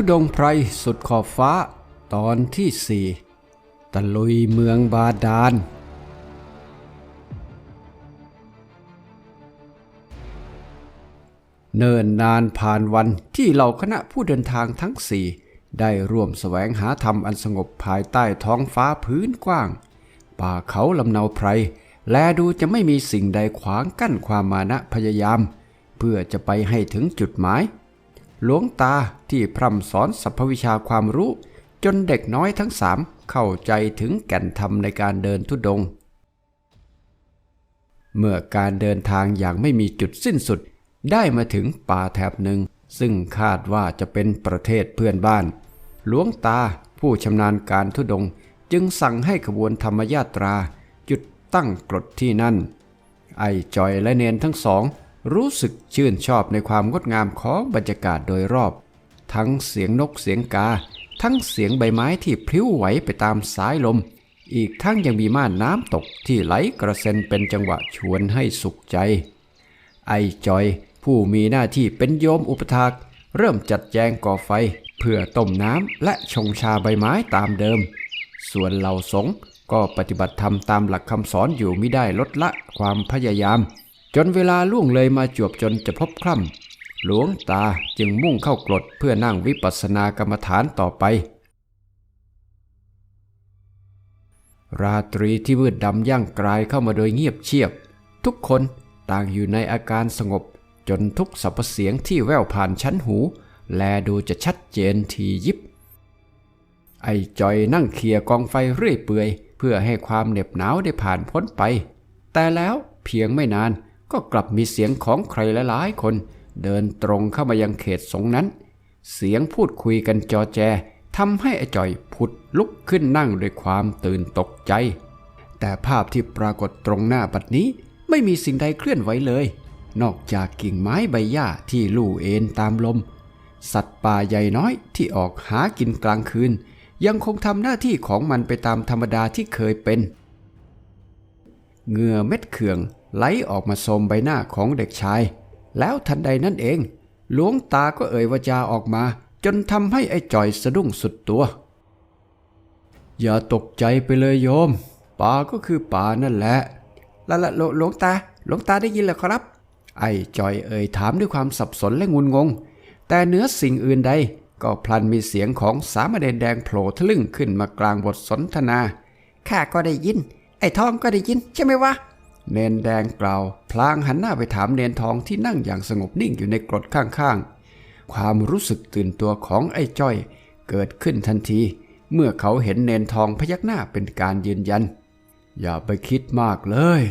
ทุดงไพรสุดขอบฟ้าตอนที่สี่ตะลุยเมืองบาดาล เนิ่นนานผ่านวันที่เหล่าคณะผู้เดินทางทั้งสี่ได้ร่วมแสวงหาธรรมอันสงบภายใต้ท้องฟ้าพื้นกว้าง ป่าเขาลำเนาไพร แลดูจะไม่มีสิ่งใดขวางกั้นความมานะพยายาม เพื่อจะไปให้ถึงจุดหมาย หลวงตาที่พร่ำสอนสรรพวิชาความรู้ จนเด็กน้อยทั้งสามเข้าใจถึงแก่นธรรมในการเดินทุดงค์เมื่อการเดินทางอย่างไม่มีจุดสิ้นสุด ได้มาถึงป่าแถบหนึ่ง ซึ่งคาดว่าจะเป็นประเทศเพื่อนบ้าน หลวงตาผู้ชำนาญการทุดงค์จึงสั่งให้ขบวนธรรมยาตรา หยุดตั้งกรดที่นั่น ไอจอยและเนนทั้งสอง รู้สึกชื่นชอบในความงดงามของบรรยากาศโดยรอบ ทั้งเสียงนกเสียงกา ทั้งเสียงใบไม้ที่พลิ้วไหวไปตามสายลม อีกทั้งยังมีม่านน้ำตกที่ไหลกระเซ็นเป็นจังหวะชวนให้สุขใจ ไอจอยผู้มีหน้าที่เป็นโยมอุปถาก เริ่มจัดแจงก่อไฟ เพื่อต้มน้ำและชงชาใบไม้ตามเดิม ส่วนเหล่าสงก็ปฏิบัติธรรมตามหลักคำสอนอยู่ไม่ได้ลดละความพยายาม จนเวลาล่วงเลยมาจวบจนจะพบคล่ำหลวงตาจึงมุ่งเข้ากรดเพื่อนั่งวิปัสสนากรรมฐานต่อไป ราตรีที่มืดดำย่างกลายเข้ามาโดยเงียบเชียบ ทุกคนต่างอยู่ในอาการสงบ จนทุกสรรพเสียงที่แว่วผ่านชั้นหู แลดูจะชัดเจนทียิบ ไอ้จอยนั่งเคลียกองไฟเรื่อยเปื่อยเพื่อให้ความเหน็บหนาวได้ผ่านพ้นไป แต่แล้วเพียงไม่นาน ก็กลับมีเสียงของใครหลายๆคน เดินตรงเข้ามายังเขตสงนั้น เสียงพูดคุยกันจอแจทำให้ไอ้จอยผุดลุกขึ้นนั่งด้วยความตื่นตกใจ แต่ภาพที่ปรากฏตรงหน้าบัดนี้ไม่มีสิ่งใดเคลื่อนไหวเลย นอกจากกิ่งไม้ใบหญ้าที่ลู่เอ็นตามลม สัตว์ป่าใหญ่น้อยที่ออกหากินกลางคืน ยังคงทำหน้าที่ของมันไปตามธรรมดาที่เคยเป็น เหงื่อเม็ดเขื่อง ไหลออกมาโสมใบหน้าของเด็กชาย แล้วทันใดนั่นเอง หลวงตาก็เอ่ยวาจาออกมา จนทำให้ไอ้จ่อยสะดุ้งสุดตัว อย่าตกใจไปเลยโยม ป่าก็คือป่านั่นแหละละละหลวหลวงตาหลวงตาได้ยินแล้วครับ ไอ้จอยเอ่ยถามด้วยความสับสนและงุนงง แต่เนื้อสิ่งอื่นใด ก็พลันมีเสียงของสามเณรแดงโผล่ทะลึ่งขึ้นมากลางบทสนทนาข้าก็ได้ยิน ไอ้ทองก็ได้ยิน ใช่ไหมวะ เนนแดงกล่าวพลางหันหน้าไปถามเนนทองที่นั่งอย่างสงบนิ่งอยู่ในกรดข้างๆ ความรู้สึกตื่นตัวของไอ้จ้อยเกิดขึ้นทันที เมื่อเขาเห็นเนนทองพยักหน้าเป็นการยืนยัน อย่าไปคิดมากเลย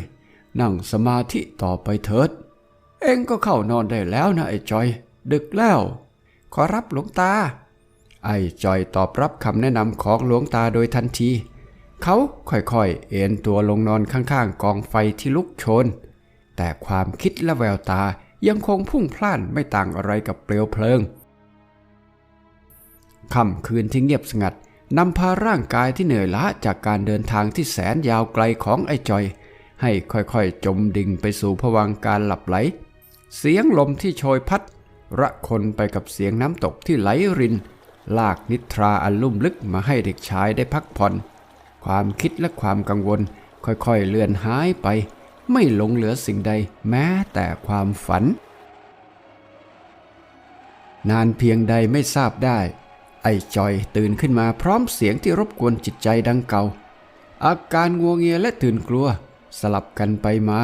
นั่งสมาธิต่อไปเถิด เองก็เข้านอนได้แล้วนะไอ้จอย ดึกแล้ว ขอรับหลวงตา ไอ้จอยตอบรับคำแนะนำของหลวงตาโดยทันที เขาค่อยๆ เอ็นตัวลงนอนข้างๆ กองไฟที่ลุกโชน แต่ความคิดและแววตายังคงพุ่งพล่านไม่ต่างอะไรกับเปลวเพลิงค่ำคืนที่เงียบสงัดนำพาร่างกายที่เหนื่อยล้าจากการเดินทางที่แสนยาวไกลของไอ้จอย ให้ค่อยๆ จมดิ่งไปสู่ผวังการหลับไหล เสียงลมที่โชยพัด ระคนไปกับเสียงน้ำตกที่ไหลริน ลากนิทราอันลุ่มลึกมาให้เด็กชายได้พักผ่อน ความคิดและความกังวล ค่อยๆเลือนหายไป ไม่หลงเหลือสิ่งใดแม้แต่ความฝัน นานเพียงใดไม่ทราบได้ ไอ้จอยตื่นขึ้นมาพร้อมเสียงที่รบกวนจิตใจดังเก่า อาการงัวเงียและตื่นกลัว สลับกันไปมา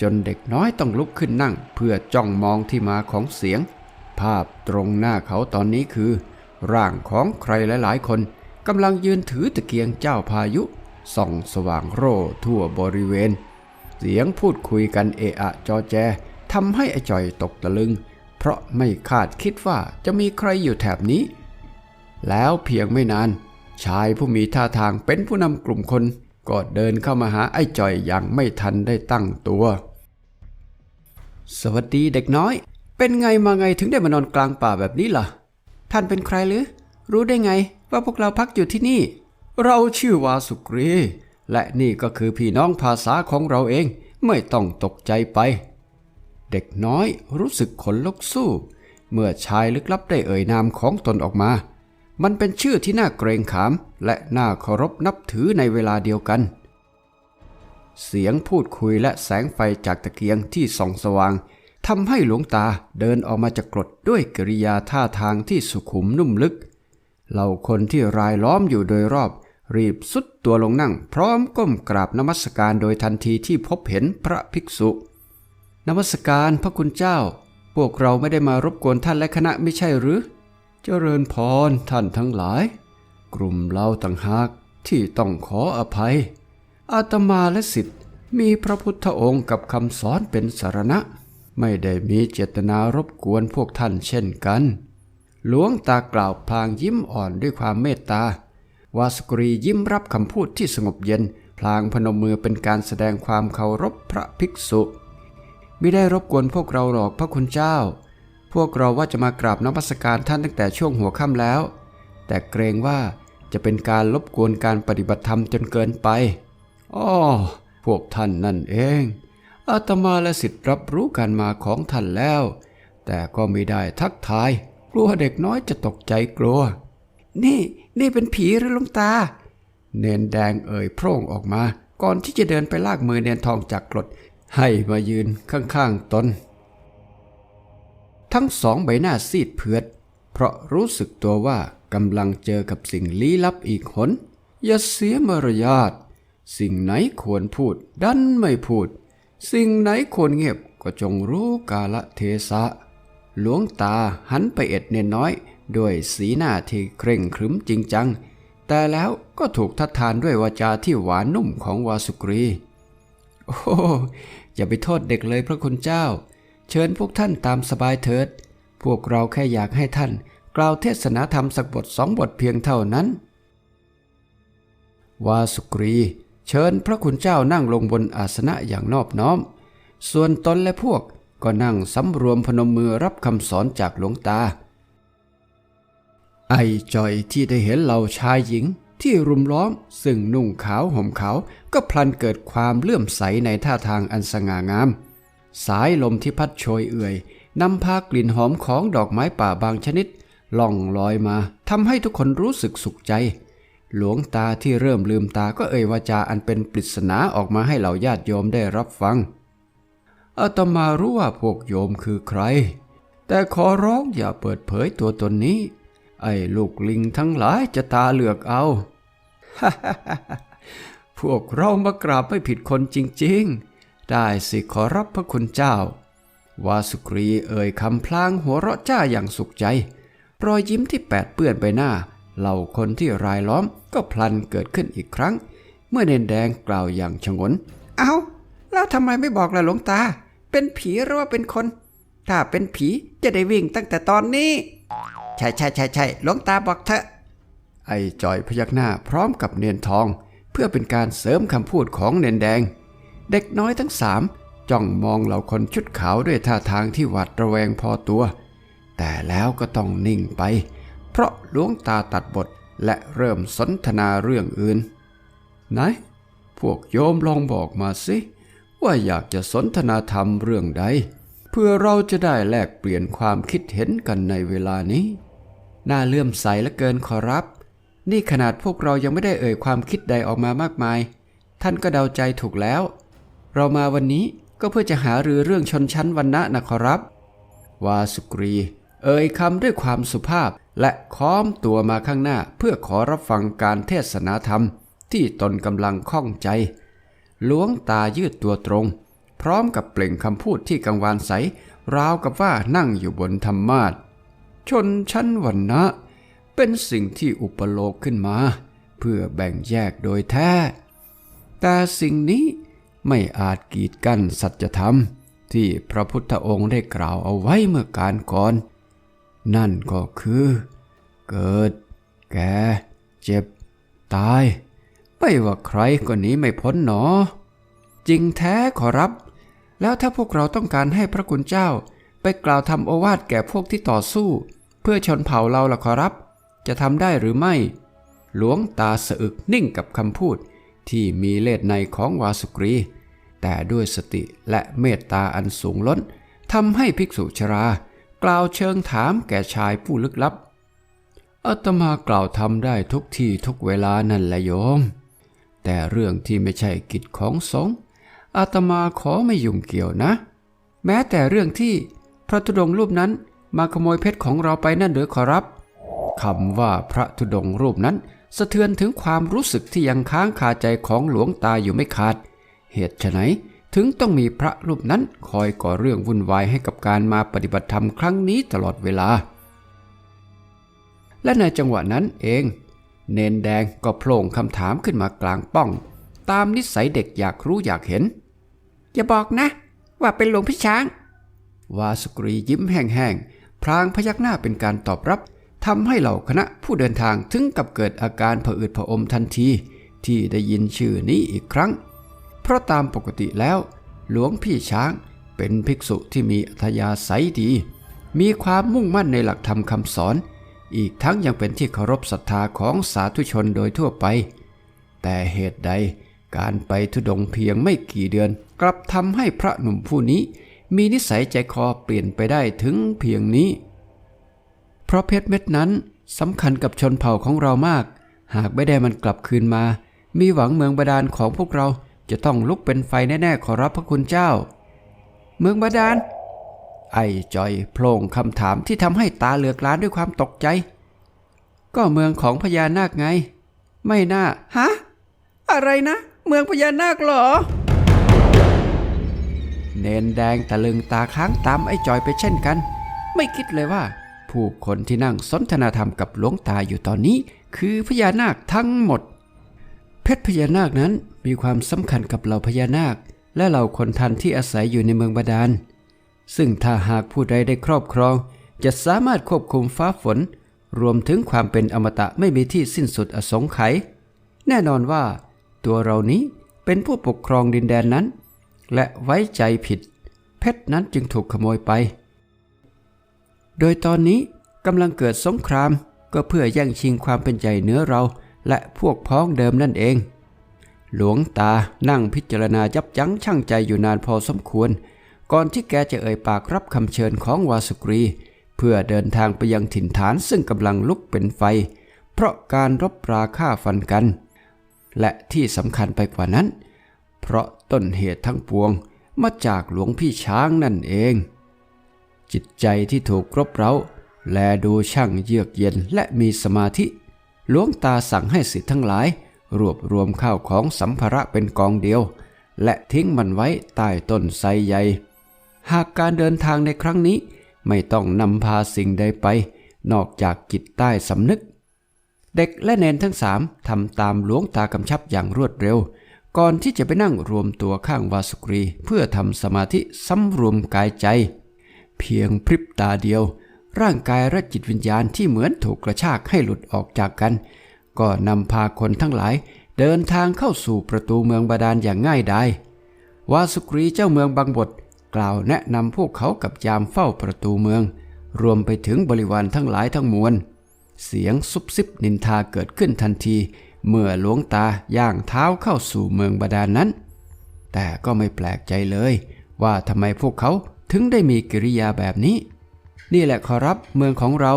จนเด็กน้อยต้องลุกขึ้นนั่ง เพื่อจ้องมองที่มาของเสียง ภาพตรงหน้าเขาตอนนี้คือ ร่างของใครหลายๆคน กำลังยืนถือตะเกียงเจ้าพายุส่องสว่างโร่ทั่วบริเวณ เสียงพูดคุยกันเอะอะจอแจทำให้ไอจอยตกตะลึง เพราะไม่คาดคิดว่าจะมีใครอยู่แถบนี้ แล้วเพียงไม่นาน ชายผู้มีท่าทางเป็นผู้นำกลุ่มคนก็เดินเข้ามาหาไอ้จอยอย่างไม่ทันได้ตั้งตัว สวัสดีเด็กน้อย เป็นไงมาไงถึงได้มานอนกลางป่าแบบนี้ล่ะ ท่านเป็นใครหรือ รู้ได้ไง ว่าพวกเราพักอยู่ที่นี่ เราชื่อวาสุกรี และนี่ก็คือพี่น้องภาษาของเราเองไม่ต้องตกใจไป เด็กน้อยรู้สึกขนลุกสู้ เมื่อชายลึกลับได้เอ่ยนามของตนออกมา มันเป็นชื่อที่น่าเกรงขาม และน่าเคารพนับถือในเวลาเดียวกัน เสียงพูดคุยและแสงไฟจากตะเกียงที่ส่องสว่างทำให้หลวงตาเดินออกมาจากกรดด้วยกิริยาท่าทางที่สุขุมนุ่มลึก เหล่าคนที่รายล้อมอยู่โดยรอบ รีบสุดตัวลงนั่ง พร้อมก้มกราบนมัสการโดยทันทีที่พบเห็นพระภิกษุ นมัสการพระคุณเจ้า พวกเราไม่ได้มารบกวนท่านและคณะไม่ใช่หรือ เจริญพรท่านทั้งหลาย กลุ่มเราต่างหากที่ต้องขออภัย อาตมาและสิทธิ์มีพระพุทธองค์กับคำสอนเป็นสารณะ ไม่ได้มีเจตนารบกวนพวกท่านเช่นกัน หลวงตากล่าวพลางยิ้มอ่อนด้วยความเมตตาวาสกรียิ้มรับคำพูดที่สงบเย็น พลางพนมมือเป็นการแสดงความเคารพพระภิกษุไม่ได้รบกวนพวกเราหรอกพระคุณเจ้า พวกเราว่าจะมากราบนมัสการท่านตั้งแต่ช่วงหัวค่ำแล้ว แต่เกรงว่าจะเป็นการรบกวนการปฏิบัติธรรมจนเกินไปอ้อพวกท่านนั่นเอง อาตมาและสิทธิ์รับรู้การมาของท่านแล้ว แต่ก็ไม่ได้ทักทาย ลัวเด็กน้อยจะตกใจกลัว นี่นี่เป็นผีหรือลุงตา เนนแดงเอ่ยโพร่งออกมา ก่อนที่จะเดินไปลากมือเนนทองจากกรดให้มายืนข้างๆตน ทั้งสองใบหน้าซีดเผือด เพราะรู้สึกตัวว่ากำลังเจอกับสิ่งลี้ลับอีกหน อย่าเสียมารยาท สิ่งไหนควรพูดดันไม่พูด สิ่งไหนควรเงียบก็จงรู้กาละเทศะ หลวงตาหันไปเอ็ดเนนน้อยด้วยสีหน้าที่เคร่งครึมจริงจัง แต่แล้วก็ถูกทัดทานด้วยวาจาที่หวานนุ่มของวาสุกรี โอ้อย่าไปโทษเด็กเลยพระคุณเจ้า เชิญพวกท่านตามสบายเถิด พวกเราแค่อยากให้ท่าน กล่าวเทศนาธรรมสักบทสองบทเพียงเท่านั้น วาสุกรี เชิญพระคุณเจ้านั่งลงบนอาสนะอย่างนอบน้อม ส่วนตนและพวก ก็นั่งสำรวมพนมมือรับคำสอนจากหลวงตา ไอจอยที่ได้เห็นเหล่าชายหญิงที่รุมล้อมซึ่งนุ่งขาวห่มขาวก็พลันเกิดความเลื่อมใสในท่าทางอันสง่างาม สายลมที่พัดโชยเอื่อยนำพากลิ่นหอมของดอกไม้ป่าบางชนิด ล่องลอยมาทำให้ทุกคนรู้สึกสุขใจ หลวงตาที่เริ่มลืมตาก็เอ่ยวาจาอันเป็นปริศนาออกมาให้เหล่าญาติโยมได้รับฟัง อาตมารู้ว่าพวกโยมคือใคร แต่ขอร้องอย่าเปิดเผยตัวตนนี้ ไอ้ลูกลิงทั้งหลายจะตาเหลือกเอา พวกเรามากราบไม่ผิดคนจริงๆ ได้สิขอรับพระคุณเจ้า วาสุกรีเอ่ยคำพลางหัวเราะจ้าอย่างสุขใจ รอยยิ้มที่แปดเปื้อนใบหน้า เหล่าคนที่รายล้อมก็พลันเกิดขึ้นอีกครั้ง เมื่อเนนแดงกล่าวอย่างชงน เอาแล้วทำไมไม่บอกล่ะหลวงตา เป็นผีหรือว่าเป็นคน ถ้าเป็นผีจะได้วิ่งตั้งแต่ตอนนี้ ใช่ใช่ใช่ใช่หลวงตาบอกเถอะ ไอ้จอยพยักหน้าพร้อมกับเนียนทอง เพื่อเป็นการเสริมคำพูดของเนนแดง เด็กน้อยทั้งสามจ้องมองเหล่าคนชุดขาวด้วยท่าทางที่หวาดระแวงพอตัว แต่แล้วก็ต้องนิ่งไป เพราะหลวงตาตัดบทและเริ่มสนทนาเรื่องอื่น ไหน พวกโยมลองบอกมาสิ ว่าอยากจะสนทนาธรรมเรื่องใด เพื่อเราจะได้แลกเปลี่ยนความคิดเห็นกันในเวลานี้ น่าเลื่อมใสเหลือเกินขอรับ นี่ขนาดพวกเรายังไม่ได้เอ่ยความคิดใดออกมามากมาย ท่านก็เดาใจถูกแล้ว เรามาวันนี้ก็เพื่อจะหารือเรื่องชนชั้นวรรณะนะขอรับ วาสุกรี เอ่ยคำด้วยความสุภาพและค้อมตัวมาข้างหน้าเพื่อขอรับฟังการเทศนาธรรมที่ตนกำลังข้องใจ ลวงตายืดตัวตรง พร้อมกับเปล่งคำพูดที่กังวานใส ราวกับว่านั่งอยู่บนธรรมาทชนชั้นวรรณะเป็นสิ่งที่อุปโลกขึ้นมา เพื่อแบ่งแยกโดยแท้ แต่สิ่งนี้ไม่อาจกีดกั้นสัจธรรม ที่พระพุทธองค์ได้กล่าวเอาไว้เมื่อการก่อน นั่นก็คือ เกิด แก่ เจ็บ ตาย ไม่ว่าใครก็หนีไม่พ้นหนอ จริงแท้ขอรับ แล้วถ้าพวกเราต้องการให้พระคุณเจ้า ไปกล่าวทำโอวาทแก่พวกที่ต่อสู้ เพื่อชนเผ่าเราล่ะขอรับ จะทำได้หรือไม่ หลวงตาสะอึกนิ่งกับคำพูด ที่มีเลสในของวาสุกรี แต่ด้วยสติและเมตตาอันสูงล้นทำให้ภิกษุชรา กล่าวเชิงถามแก่ชายผู้ลึกลับอาตมากล่าวทำได้ทุกที่ทุกเวลานั่นแหละโยม แต่เรื่องที่ไม่ใช่กิจของสงฆ์อาตมาขอไม่ยุ่งเกี่ยวนะ แม้แต่เรื่องที่พระธุดงรูปนั้นมาขโมยเพชรของเราไปนั่นหรือขอรับคำว่าพระธุดงรูปนั้น สะเทือนถึงความรู้สึกที่ยังค้างคาใจของหลวงตาอยู่ไม่ขาด เหตุไฉนถึงต้องมีพระรูปนั้นคอยก่อเรื่องวุ่นวายให้กับการมาปฏิบัติธรรมครั้งนี้ตลอดเวลา และในจังหวะนั้นเอง เนนแดงก็โผล่คำถามขึ้นมากลางป้อง ตามนิสัยเด็กอยากรู้อยากเห็น อย่าบอกนะ ว่าเป็นหลวงพี่ช้าง วาสุกรียิ้มแห้งๆ พลางพยักหน้าเป็นการตอบรับทำให้เหล่าคณะผู้เดินทางถึงกับเกิดอาการผะอืดผะอมทันที ที่ได้ยินชื่อนี้อีกครั้ง เพราะตามปกติแล้ว หลวงพี่ช้างเป็นภิกษุที่มีอัธยาศัยดี มีความมุ่งมั่นในหลักธรรมคำสอน อีกทั้งยังเป็นที่เคารพศรัทธาของสาธุชนโดยทั่วไป แต่เหตุใดการไปทุดงเพียงไม่กี่เดือน กลับทำให้พระหนุ่มผู้นี้ มีนิสัยใจคอเปลี่ยนไปได้ถึงเพียงนี้ เพราะเพชรเม็ดนั้นสำคัญกับชนเผ่าของเรามาก หากไม่ได้มันกลับคืนมา มีหวังเมืองบาดาลของพวกเราจะต้องลุกเป็นไฟแน่ๆขอรับพระคุณเจ้า เมืองบาดาล ไอ้จอยโพล่งคำถามที่ทำให้ตาเหลือกล้านด้วยความตกใจ ก็เมืองของพญานาคไง ไม่น่า ฮะ อะไรนะ เมืองพญานาคเหรอ เนนแดงตะลึงตาค้างตามไอ้จอยไปเช่นกัน ไม่คิดเลยว่า ผู้คนที่นั่งสนทนาธรรมกับหลวงตาอยู่ตอนนี้ คือพญานาคทั้งหมด เพชรพญานาคนั้นมีความสำคัญกับเหล่าพญานาค และเหล่าคนทันที่อาศัยอยู่ในเมืองบาดาล ซึ่งถ้าหากผู้ใดได้ครอบครอง จะสามารถควบคุมฟ้าฝน รวมถึงความเป็นอมตะไม่มีที่สิ้นสุดอสงไขยแน่นอนว่า ตัวเรานี้เป็นผู้ปกครองดินแดนนั้น และไว้ใจผิด เพชรนั้นจึงถูกขโมยไป โดยตอนนี้กำลังเกิดสงครามก็เพื่อแย่งชิงความเป็นใหญ่เหนือเราและพวกพ้องเดิมนั่นเอง หลวงตานั่งพิจารณายับยั้งชั่งใจอยู่นานพอสมควร ก่อนที่แกจะเอ่ยปากรับคำเชิญของวาสุกรี เพื่อเดินทางไปยังถิ่นฐานซึ่งกำลังลุกเป็นไฟ เพราะการรบราฆ่าฟันกัน และที่สำคัญไปกว่านั้น เพราะต้นเหตุทั้งปวงมาจากหลวงพี่ช้างนั่นเอง จิตใจที่ถูกรบเร้า และดูช่างเยือกเย็นและมีสมาธิหลวงตาสั่งให้สิทธิ์ทั้งหลาย รวบรวมข้าวของสัมภาระเป็นกองเดียว และทิ้งมันไว้ใต้ต้นไทรใหญ่ หากการเดินทางในครั้งนี้ ไม่ต้องนำพาสิ่งใดไป นอกจากจิตใต้สำนึก เด็กและเนนทั้งสามทำตามหลวงตากำชับอย่างรวดเร็ว ก่อนที่จะไปนั่งรวมตัวข้างวาสุกรี เพื่อทำสมาธิสำรวมกายใจ เพียงพริบตาเดียว ร่างกายและจิตวิญญาณที่เหมือนถูกกระชากให้หลุดออกจากกัน ก็นำพาคนทั้งหลายเดินทางเข้าสู่ประตูเมืองบาดาลอย่างง่ายดายวาสุกรีเจ้าเมืองบางบท กล่าวแนะนำพวกเขากับยามเฝ้าประตูเมือง รวมไปถึงบริวารทั้งหลายทั้งมวล เสียงซุบซิบนินทาเกิดขึ้นทันที เมื่อหลวงตาย่างเท้าเข้าสู่เมืองบาดาลนั้น แต่ก็ไม่แปลกใจเลย ว่าทำไมพวกเขาถึงได้มีกิริยาแบบนี้ นี่แหละขอรับเมืองของเรา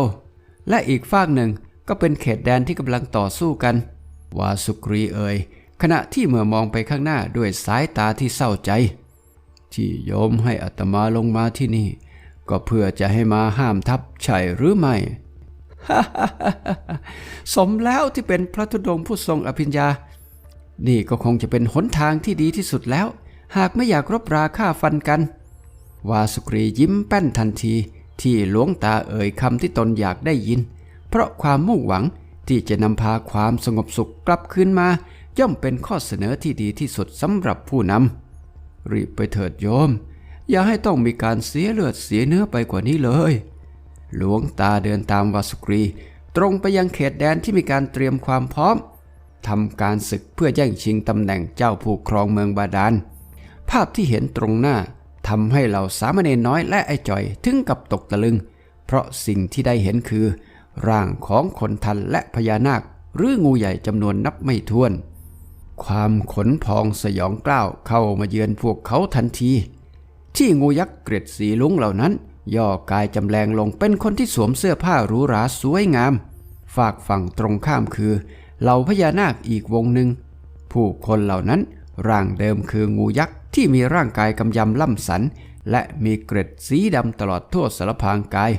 และอีกฝากหนึ่งก็เป็นเขตแดนที่กำลังต่อสู้กัน วาสุกรีเอ่ยขณะที่เมื่อมองไปข้างหน้าด้วยสายตาที่เศร้าใจ ที่โยมให้อัตมาลงมาที่นี่ ก็เพื่อจะให้มาห้ามทับใช่หรือไม่สมแล้วที่เป็นพระธุดงค์ผู้ทรงอภิญญา นี่ก็คงจะเป็นหนทางที่ดีที่สุดแล้ว หากไม่อยากรบราฆ่าฟันกัน วาสุกรียิ้มแป้นทันทีที่หลวงตาเอ่ยคำที่ตนอยากได้ยิน เพราะความมุ่งหวังที่จะนำพาความสงบสุขกลับคืนมา ย่อมเป็นข้อเสนอที่ดีที่สุดสำหรับผู้นำ รีบไปเถิดโยม อย่าให้ต้องมีการเสียเลือดเสียเนื้อไปกว่านี้เลย หลวงตาเดินตามวาสุกรี ตรงไปยังเขตแดนที่มีการเตรียมความพร้อมทำการศึกเพื่อแย่งชิงตำแหน่งเจ้าผู้ครองเมืองบาดาลภาพที่เห็นตรงหน้าทำให้เหล่าสามเณรน้อยและไอ้จ่อยถึงกับตกตะลึง เพราะสิ่งที่ได้เห็นคือ ร่างของคนทันและพญานาค หรืองูใหญ่จำนวนนับไม่ถ้วน ความขนพองสยองกล้าวเข้ามาเยือนพวกเขาทันที ที่งูยักษ์เกร็ดสีลุงเหล่านั้น ย่อกายจำแรงลงเป็นคนที่สวมเสื้อผ้าหรูหราสวยงาม ฝากฝั่งตรงข้ามคือ เหล่าพญานาคอีกวงหนึ่ง ผู้คนเหล่านั้นร่างเดิมคืองูยักษ์ที่มีร่างกายกำยำล่ำสัน และมีเกร็ดสีดำตลอดทั่วสารพางกาย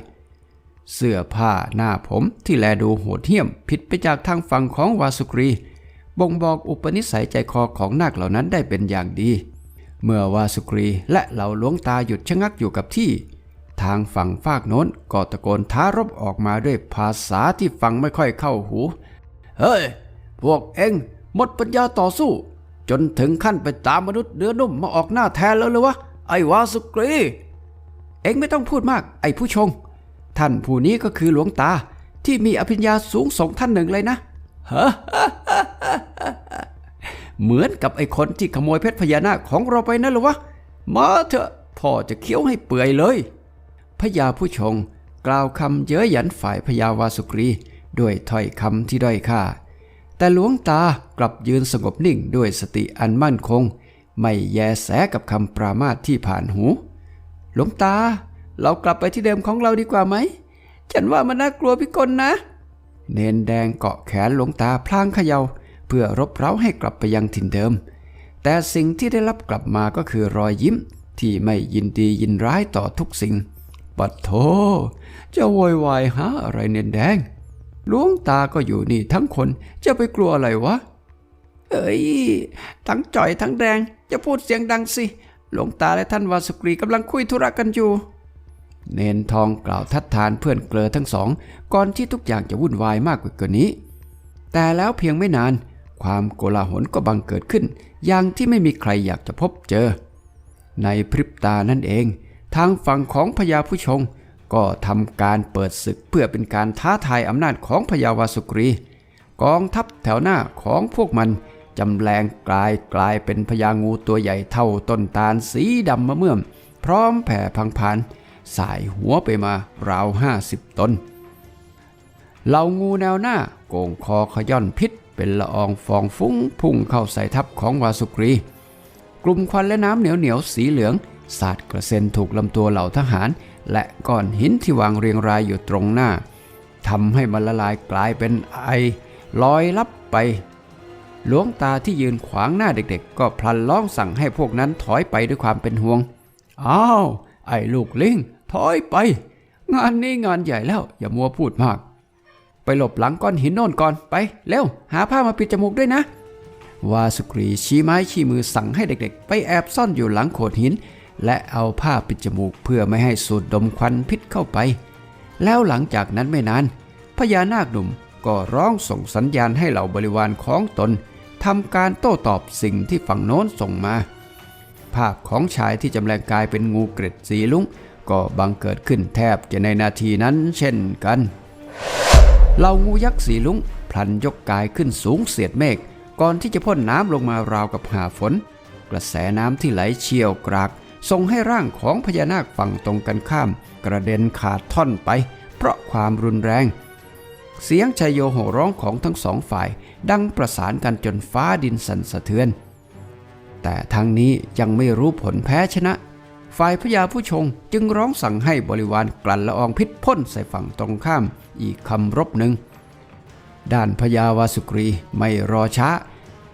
เสื้อผ้าหน้าผมที่แลดูโหดเหี้ยมผิดไปจากทางฝั่งของวาสุกรี บ่งบอกอุปนิสัยใจคอของนาคเหล่านั้นได้เป็นอย่างดี เมื่อวาสุกรีและเหล่าหลวงตาหยุดชะงักอยู่กับที่ ทางฝั่งฟากโน้นก็ตะโกนท้ารบออกมาด้วยภาษาที่ฟังไม่ค่อยเข้าหู เฮ้ย พวกเอ็งหมดปัญญาต่อสู้ จนถึงขั้นไปตามมนุษย์เนื้อนุ่มมาออกหน้าแทนแล้วเลยวะ ไอ้วาสุกรี เอ็งไม่ต้องพูดมาก ไอ้ผู้ชง ท่านผู้นี้ก็คือหลวงตาที่มีอภิญญาสูงส่งท่านหนึ่งเลยนะ เหมือนกับไอ้คนที่ขโมยเพชรพญานาคของเราไปนั่นหรอวะ มาเถอะพ่อจะเคี้ยวให้เปื่อยเลย พญาผู้ชงกล่าวคำเย้ยหยันฝ่ายพญาวาสุกรีด้วยถ้อยคำที่ด้อยค่า แต่หลวงตากลับยืนสงบนิ่งด้วยสติอันมั่นคง ไม่แยแสกับคำปรามาสที่ผ่านหู หลวงตา เรากลับไปที่เดิมของเราดีกว่าไหม ฉันว่ามันน่ากลัวพิกลนะ เนนแดงเกาะแขนหลวงตาพลางเขยา่าเพื่อรบเร้าให้กลับไปยังถิ่นเดิม แต่สิ่งที่ได้รับกลับมาก็คือรอยยิ้มที่ไม่ยินดียินร้ายต่อทุกสิ่ง ปัดโทจะโวยวายหาอะไรเนนแดงหลวงตาก็อยู่นี่ทั้งคนจะไปกลัวอะไรวะ เอ้ย ทั้งจ่อยทั้งแดงจะพูดเสียงดังสิ หลวงตาและท่านวาสุกรีกำลังคุยธุระกันอยู่ เนนทองกล่าวทัดทานเพื่อนเกลอทั้งสอง ก่อนที่ทุกอย่างจะวุ่นวายมากกว่านี้ แต่แล้วเพียงไม่นาน ความโกลาหลก็บังเกิดขึ้น อย่างที่ไม่มีใครอยากจะพบเจอ ในพริบตานั่นเอง ทางฝั่งของพญาผู้ชง ก็ทำการเปิดศึกเพื่อเป็นการท้าทายอำนาจของพญาวาสุกรี กองทัพแถวหน้าของพวกมันจำแรงกลายกลายเป็นพญางูตัวใหญ่เท่าต้นตาลสีดำมะเมื่อม พร้อมแผ่พังพาน สายหัวไปมาราวห้าสิบตนเหล่างูแนวหน้าโก่งคอขย่อนพิษ เป็นละอองฟองฟุ้งพุ่งเข้าใส่ทัพของวาสุกรี กลุ่มควันและน้ำเหนียวเหนียวๆสีเหลืองสาดกระเซ็นถูกลำตัวเหล่าทหาร และก้อนหินที่วางเรียงรายอยู่ตรงหน้าทำให้มันละลายกลายเป็นไอลอยลับไปหลวงตาที่ยืนขวางหน้าเด็กๆ ก็พลันร้องสั่งให้พวกนั้นถอยไปด้วยความเป็นห่วง อ้าว ไอ้ลูกลิง ถอยไป งานนี้งานใหญ่แล้ว อย่ามัวพูดมาก ไปหลบหลังก้อนหินโน่นก่อนไปเร็วหาผ้ามาปิดจมูกด้วยนะ วาสุกรีชี้ไม้ชี้มือสั่งให้เด็กๆ ไปแอบซ่อนอยู่หลังโขดหิน และเอาผ้าปิดจมูกเพื่อไม่ให้สูดดมควันพิษเข้าไป แล้วหลังจากนั้นไม่นานพญานาคหนุ่มก็ร้องส่งสัญญาณให้เหล่าบริวารของตนทำการโต้ตอบสิ่งที่ฝั่งโน้นส่งมา ภาพของชายที่จำแรงกายเป็นงูเกร็ดสีลุง ก็บังเกิดขึ้นแทบจะในนาทีนั้นเช่นกันเหล่างูยักษ์สีลุงพลันยกกายขึ้นสูงเสียดเมฆก่อนที่จะพ่นน้ำลงมาราวกับหาฝน กระแสน้ำที่ไหลเชี่ยวกรากส่งให้ร่างของพญานาคฝั่งตรงกันข้าม กระเด็นขาดท่อนไป เพราะความรุนแรง เสียงชายโยโห่ร้องของทั้งสองฝ่าย ดังประสานกันจนฟ้าดินสั่นสะเทือน แต่ทางนี้ยังไม่รู้ผลแพ้ชนะ ฝ่ายพญาผู้ชงจึงร้องสั่งให้บริวารกลั่นละอองพิษพ่นใส่ฝั่งตรงข้ามอีกคำรบหนึ่ง ด้านพญาวาสุกรีไม่รอช้า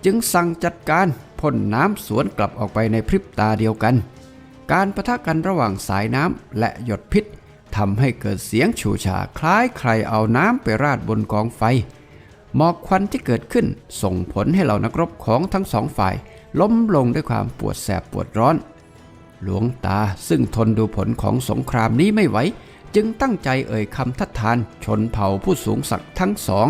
จึงสั่งจัดการพ่นน้ำสวนกลับออกไปในพริบตาเดียวกัน การประทะกันระหว่างสายน้ำและหยดพิษทำให้เกิดเสียงฉูฉาคล้ายใครเอาน้ำไปราดบนกองไฟ หมอกควันที่เกิดขึ้นส่งผลให้เหล่านักรบของทั้งสองฝ่าย ล้มลงด้วยความปวดแสบปวดร้อน หลวงตาซึ่งทนดูผลของสงครามนี้ไม่ไหว จึงตั้งใจเอ่ยคำทัดทานชนเผ่าผู้สูงศักดิ์ทั้งสอง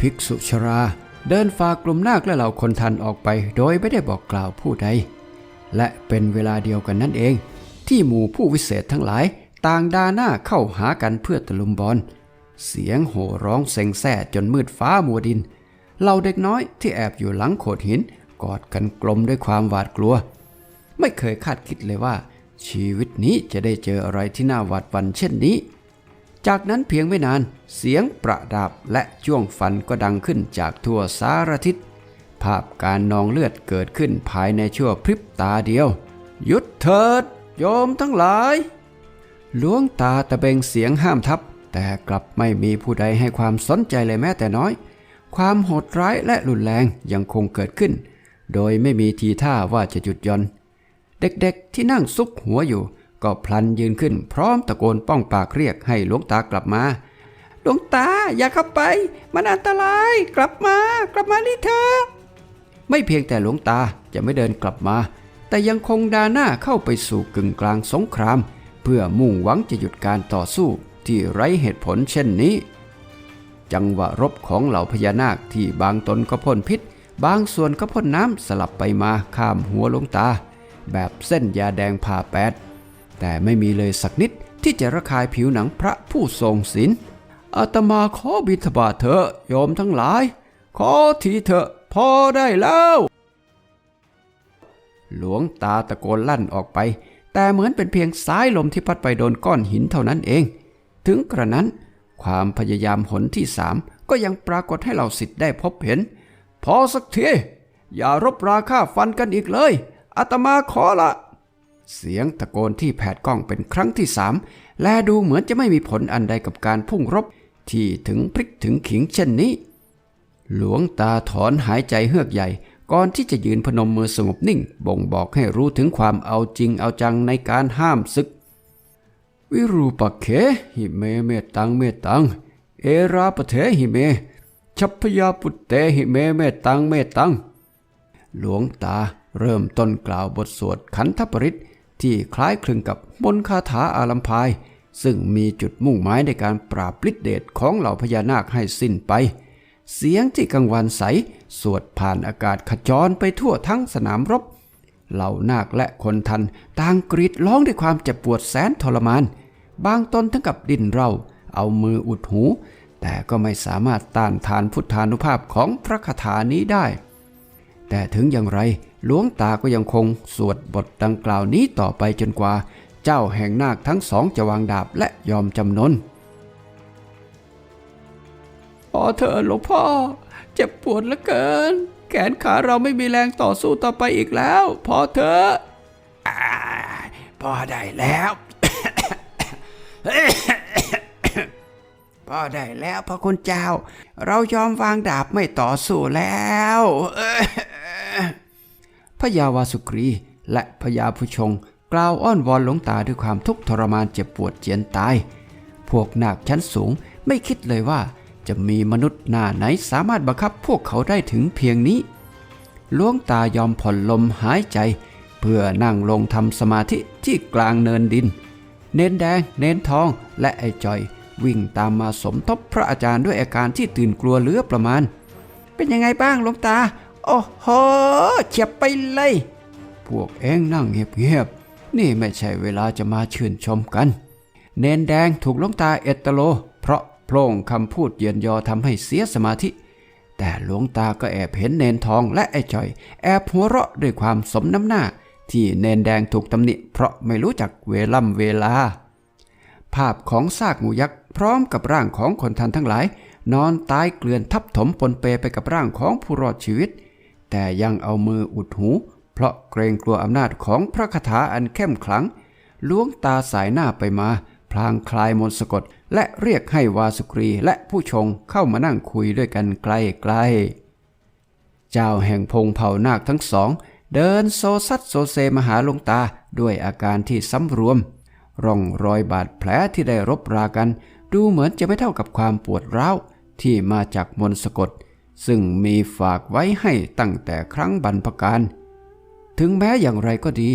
ภิกษุชราเดินฝ่ากลุ่มนาคและเหล่าคนทันออกไป โดยไม่ได้บอกกล่าวผู้ใด และเป็นเวลาเดียวกันนั่นเอง ที่หมู่ผู้วิเศษทั้งหลาย ต่างดาหน้าเข้าหากันเพื่อตะลุมบอลเสียงโห่ร้องเซ็งแซ่จนมืดฟ้ามัวดินเหล่าเด็กน้อยที่แอบอยู่หลังโขดหินกอดกันกลมด้วยความหวาดกลัว ไม่เคยคาดคิดเลยว่า ชีวิตนี้จะได้เจออะไรที่น่าหวาดหวั่นเช่นนี้ จากนั้นเพียงไม่นานเสียงประดาบและจ้วงฟันก็ดังขึ้นจากทั่วสารทิศ ภาพการนองเลือดเกิดขึ้นภายในชั่วพริบตาเดียว หยุดเถิด โยมทั้งหลายหลวงตาตะเบงเสียงห้ามทับ แต่กลับไม่มีผู้ใดให้ความสนใจเลยแม้แต่น้อย ความโหดร้ายและรุนแรงยังคงเกิดขึ้น โดยไม่มีทีท่าว่าจะหยุดย่อน เด็กๆที่นั่งซุกหัวอยู่ ก็พลันยืนขึ้นพร้อมตะโกนป้องปากเรียกให้หลวงตากลับมา หลวงตาอย่าเข้าไป มันอันตรายกลับมากลับมานี่เถอไม่เพียงแต่หลวงตาจะไม่เดินกลับมา แต่ยังคงดาหน้าเข้าไปสู่กึ่งกลางสงคราม เพื่อมุ่งหวังจะหยุดการต่อสู้ที่ไร้เหตุผลเช่นนี้ จังหวะรบของเหล่าพญานาคที่บางตนก็พ่นพิษ บางส่วนก็พ่นน้ำสลับไปมาข้ามหัวหลวงตา แบบเส้นยาแดงผ่าแปด แต่ไม่มีเลยสักนิดที่จะระคายผิวหนังพระผู้ทรงศีลอาตมาขอบิณฑบาตเถอะโยมทั้งหลาย ขอทีเถอะพอได้แล้ว หลวงตาตะโกนลั่นออกไป แต่เหมือนเป็นเพียงสายลมที่พัดไปโดนก้อนหินเท่านั้นเอง ถึงกระนั้น ความพยายามหนที่สามก็ยังปรากฏให้เราสิทธิ์ได้พบเห็น พอสักทีอย่ารบราค่าฟันกันอีกเลย อาตมาขอละ เสียงตะโกนที่แผดกล้องเป็นครั้งที่สามและดูเหมือนจะไม่มีผลอันใดกับการพุ่งรบที่ถึงพริกถึงขิงเช่นนี้ หลวงตาถอนหายใจเฮือกใหญ่ ก่อนที่จะยืนพนมมือสงบนิ่ง บ่งบอกให้รู้ถึงความเอาจริงเอาจังในการห้ามศึก วิรูปเขหิเมเมตังเมตัง เอราปะเทหิเม ชัพพยาปุตเตหิเมเมตังเมตัง หลวงตา เริ่มต้นกล่าวบทสวดขันธปริตที่คล้ายคลึงกับมนคาถาอาลัมพาย ซึ่งมีจุดมุ่งหมายในการปราบฤทธิเดชของเหล่าพญานาคให้สิ้นไป เสียงที่กังวานใส สวดผ่านอากาศขจรไปทั่วทั้งสนามรบ เหล่านาคและคนทันต่างกรีดร้องด้วยความเจ็บปวดแสนทรมาน บางตนถึงกับดิ้นเราเอามืออุดหู แต่ก็ไม่สามารถต้านทานพุทธานุภาพของพระคาถานี้ได้ แต่ถึงอย่างไร หลวงตาก็ยังคงสวดบทดังกล่าวนี้ต่อไปจนกว่า เจ้าแห่งนาคทั้งสองจะวางดาบและยอมจำนนพอเถอะหลวงพ่อ เจ็บปวดเหลือเกิน แขนขาเราไม่มีแรงต่อสู้ต่อไปอีกแล้ว พอเถอะพอได้แล้วพอได้แล้วพระคุณเจ้า เรายอมวางดาบไม่ต่อสู้แล้ว พระยาวาสุกรี และพญาผู้ชง กล่าวอ้อนวอนหลวงตาด้วยความทุกข์ทรมานเจ็บปวดเจียนตาย พวกนาคชั้นสูงไม่คิดเลยว่า จะมีมนุษย์หน้าไหนสามารถบังคับพวกเขาได้ถึงเพียงนี้หลวงตายอมผ่อนลมหายใจ เพื่อนั่งลงทำสมาธิที่กลางเนินดิน เน้นแดง เน้นทองและไอจอย วิ่งตามมาสมทบพระอาจารย์ด้วยอาการที่ตื่นกลัวเหลือประมาณ เป็นยังไงบ้างหลวงตา โอ้โหเฉียบไปเลย พวกเองนั่งเงียบๆ นี่ไม่ใช่เวลาจะมาชื่นชมกัน เนนแดงถูกลงตาเอตโล เพราะโพร่งคำพูดเยียนยอทำให้เสียสมาธิ แต่หลวงตาก็แอบเห็นเนนทองและไอ้จอย แอบหัวเราะด้วยความสมน้ำหน้า ที่เนนแดงถูกตำหนิ เพราะไม่รู้จักเวล่ำเวลา ภาพของซากงูยักษ์พร้อมกับร่างของคนทันทั้งหลาย นอนตายเกลื่อนทับถมปนเปไปกับร่างของผู้รอดชีวิต แต่ยังเอามืออุดหู เพราะเกรงกลัวอำนาจของพระคาถาอันเข้มขลังล้วงตาสายหน้าไปมา พลางคลายมนสะกด และเรียกให้วาสุกรีและผู้ชงเข้ามานั่งคุยด้วยกันใกล้ๆเจ้าแห่งพงเผ่านาคทั้งสอง เดินโซซัดโซเซมาหาลงตาด้วยอาการที่สำรวม ร่องรอยบาดแผลที่ได้รบรากัน ดูเหมือนจะไม่เท่ากับความปวดร้าวที่มาจากมนสะกด ซึ่งมีฝากไว้ให้ตั้งแต่ครั้งบรรพการ ถึงแม้อย่างไรก็ดี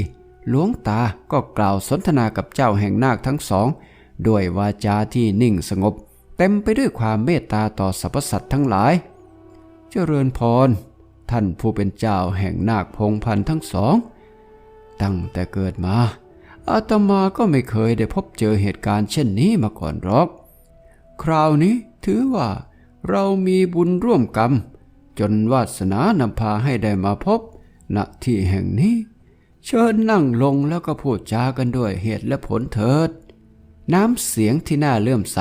หลวงตาก็กล่าวสนทนากับเจ้าแห่งนาคทั้งสอง ด้วยวาจาที่นิ่งสงบ เต็มไปด้วยความเมตตาต่อสรรพสัตว์ทั้งหลาย เจริญพร ท่านผู้เป็นเจ้าแห่งนาคพงพันธ์ทั้งสอง ตั้งแต่เกิดมาอาตมาก็ไม่เคยได้พบเจอเหตุการณ์เช่นนี้มาก่อนหรอก คราวนี้ถือว่า เรามีบุญร่วมกรรม จนวาสนานำพาให้ได้มาพบ ณที่แห่งนี้ เชิญนั่งลงแล้วก็พูดจากันด้วยเหตุและผลเถิด น้ำเสียงที่น่าเลื่อมใส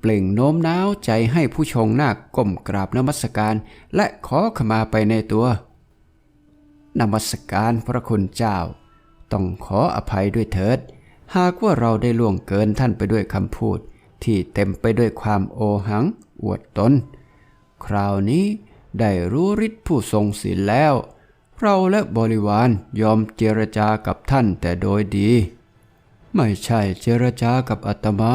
เปล่งโน้มน้าวใจให้ผู้ชงนาคก้มกราบนมัสการ และขอขมาไปในตัวนมัสการพระคุณเจ้า ต้องขออภัยด้วยเถิด หากว่าเราได้ล่วงเกินท่านไปด้วยคำพูด ที่เต็มไปด้วยความโอหัง อวดตน คราวนี้ได้รู้ฤทธิ์ผู้ทรงศีลแล้ว เราและบริวารยอมเจรจากับท่านแต่โดยดี ไม่ใช่เจรจากับอาตมา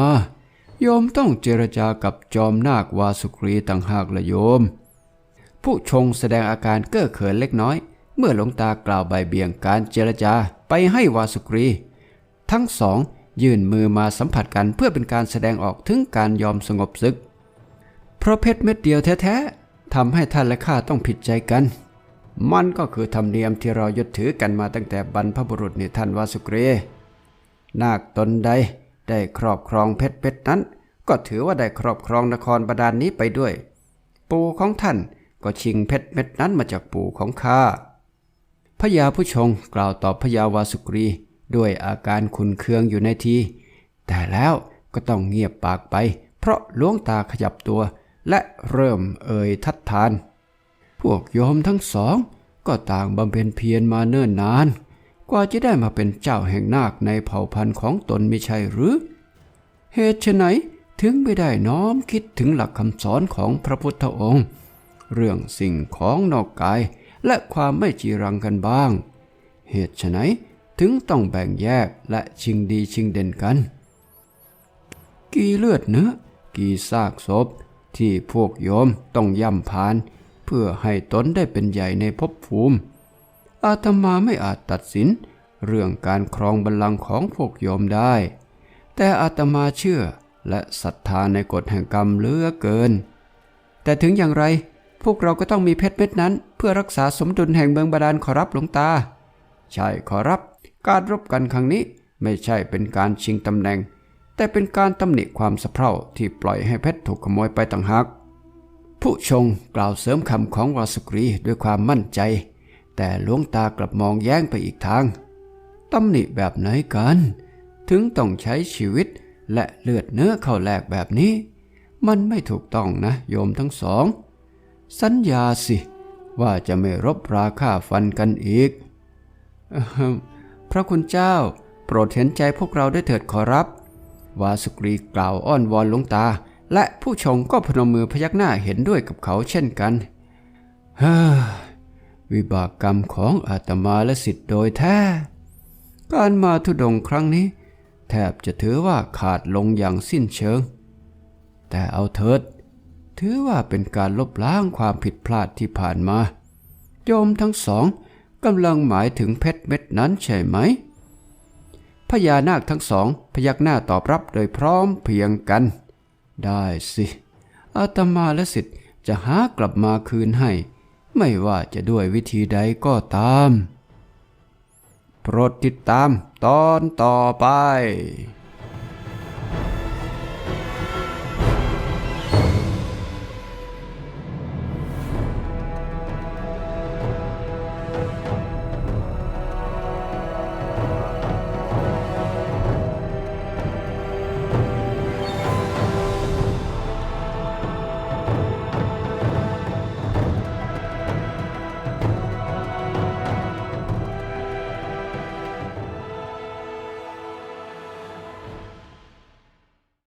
โยมต้องเจรจากับจอมนาควาสุกรีต่างหากละโยม ผู้ชงแสดงอาการเก้อเขินเล็กน้อย เมื่อหลวงตากล่าวใบเบี่ยงการเจรจาไปให้วาสุกรี ทั้งสองยื่นมือมาสัมผัสกันเพื่อเป็นการแสดงออกถึงการยอมสงบศึก เพราะเพชรเม็ดเดียวแท้ๆทำให้ท่านและข้าต้องผิดใจกัน มันก็คือธรรมเนียมที่เรายึดถือกันมาตั้งแต่บรรพบุรุษในท่านวาสุเกรนาคตนใดได้ครอบครองเพชรเพชรนั้น ก็ถือว่าได้ครอบครองนครบาดาลนนี้ไปด้วย ปู่ของท่านก็ชิงเพชรเม็ดนั้นมาจากปู่ของข้าพญาผู้ชงกล่าวตอบพญาวาสุกรี ด้วยอาการขุนเคืองอยู่ในที แต่แล้วก็ต้องเงียบปากไป เพราะหลวงตาขยับตัว และเริ่มเอ่ยทัดทาน พวกโยมทั้งสองก็ต่างบำเพ็ญเพียรมาเนิ่นนาน กว่าจะได้มาเป็นเจ้าแห่งนาคในเผ่าพันธุ์ของตนไม่ใช่หรือ เหตุไฉนถึงไม่ได้น้อมคิดถึงหลักคำสอนของพระพุทธองค์ เรื่องสิ่งของนอกกายและความไม่จีรังกันบ้าง เหตุไฉนถึงต้องแบ่งแยกและชิงดีชิงเด่นกัน กี่เลือดเนื้อ กี่ซากศพ ที่พวกโยมต้องย่ำพาน เพื่อให้ตนได้เป็นใหญ่ในภพภูมิ อาตมาไม่อาจตัดสิน เรื่องการครองบัลลังก์ของพวกโยมได้ แต่อาตมาเชื่อและศรัทธาในกฎแห่งกรรมเหลือเกิน แต่ถึงอย่างไรพวกเราก็ต้องมีเพชรเม็ดนั้น เพื่อรักษาสมดุลแห่งเมืองบาดาลขอรับหลวงตา ใช่ขอรับ การรบกันครั้งนี้ไม่ใช่เป็นการชิงตำแหน่ง แต่เป็นการตำหนิความสะเพร่าที่ปล่อยให้เพชรถูกขโมยไปต่างหากผู้ชงกล่าวเสริมคำของวาสุกรีด้วยความมั่นใจ แต่หลวงตากลับมองแย้งไปอีกทางตำหนิแบบไหนกัน ถึงต้องใช้ชีวิตและเลือดเนื้อเข้าแลกแบบนี้ มันไม่ถูกต้องนะโยมทั้งสอง สัญญาสิ ว่าจะไม่รบราฆ่าฟันกันอีก พระคุณเจ้า โปรดเห็นใจพวกเราด้วยเถิดขอรับ วาสุกรีกล่าวอ้อนวอนหลวงตา และผู้ชงก็พนมมือพยักหน้าเห็นด้วยกับเขาเช่นกันเฮ้อวิบากกรรมของอาตมาและสิทธิ์โดยแท้ การมาทุดงค์ครั้งนี้ แทบจะถือว่าขาดลงอย่างสิ้นเชิง แต่เอาเถิด ถือว่าเป็นการลบล้างความผิดพลาดที่ผ่านมา โยมทั้งสองกำลังหมายถึงเพชรเม็ดนั้นใช่ไหม พญานาคทั้งสองพยักหน้าตอบรับโดยพร้อมเพียงกัน ได้สิอาตมาและสิทธิ์จะหากลับมาคืนให้ ไม่ว่าจะด้วยวิธีใดก็ตาม โปรดติดตามตอนต่อไป